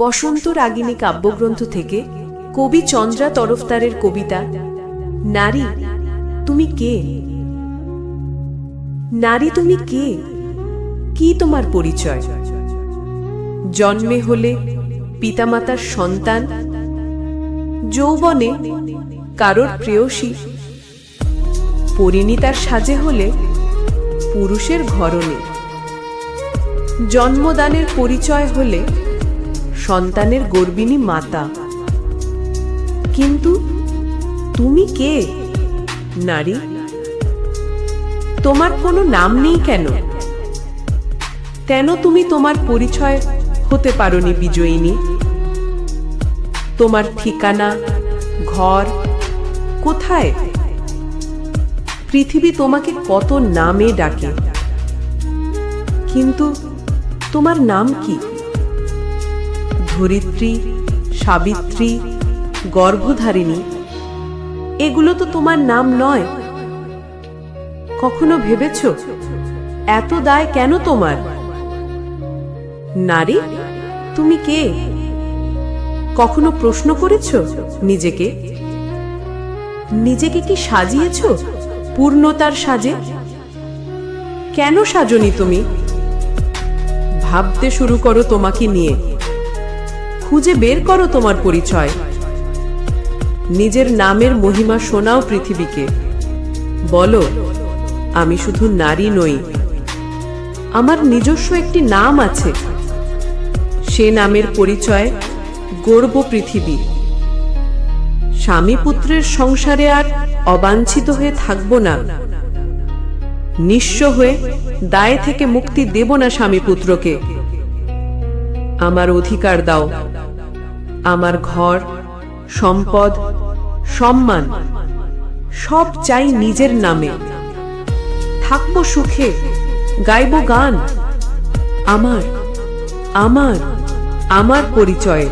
বসন্ত রাগিনী কাব্যগ্রন্থ থেকে কবি চন্দ্রা তরফদারের কবিতা, নারী, তুমি কে? নারী, তুমি কে? কি তোমার পরিচয়? জন্মে হলে পিতামাতার সন্তান, যৌবনে কারোর প্রেয়সী, পরিণীতার সাজে হলে পুরুষের ঘরণে। জন্মদানের পরিচয় হলে সন্তানের গর্বিণী মাতা। কিন্তু তুমি কে? নারী? তোমার কোনো নাম নেই কেন? কেন তুমি তোমার পরিচয় হতে পারোনি বিজয়িনী? তোমার ঠিকানা, ঘর কোথায়? পৃথিবী তোমাকে কত নামে ডাকে। কিন্তু তোমার নাম কি? ধরিত্রী, সাবিত্রী, গর্ভধারিণী, এগুলো তো তোমার নাম নয়। কখনো ভেবেছ? এত দায় কেন তোমার? নারী, তুমি কে? কখনো প্রশ্ন করেছ নিজেকে? নিজেকে কি সাজিয়েছ পূর্ণতার সাজে? কেন সাজনি তুমি? ভাবতে শুরু করো তোমাকে নিয়ে। খুঁজে বের করো তোমার পরিচয়। নিজের নামের মহিমা শোনাও পৃথিবীকে। বলো, আমি শুধু নারী নই। আমার নিজস্ব একটি নাম আছে। সে নামের পরিচয় গর্ব পৃথিবী। স্বামী পুত্রের সংসারে আর অবাঞ্ছিত হয়ে থাকব না। নিঃস্ব হয়ে দায় থেকে মুক্তি দেব না স্বামী পুত্রকে। আমার অধিকার দাও। আমার ঘর, সম্পদ, সম্মান, সব চাই নিজের নামে। থাকব সুখে, গাইব গান। আমার আমার আমার পরিচয়।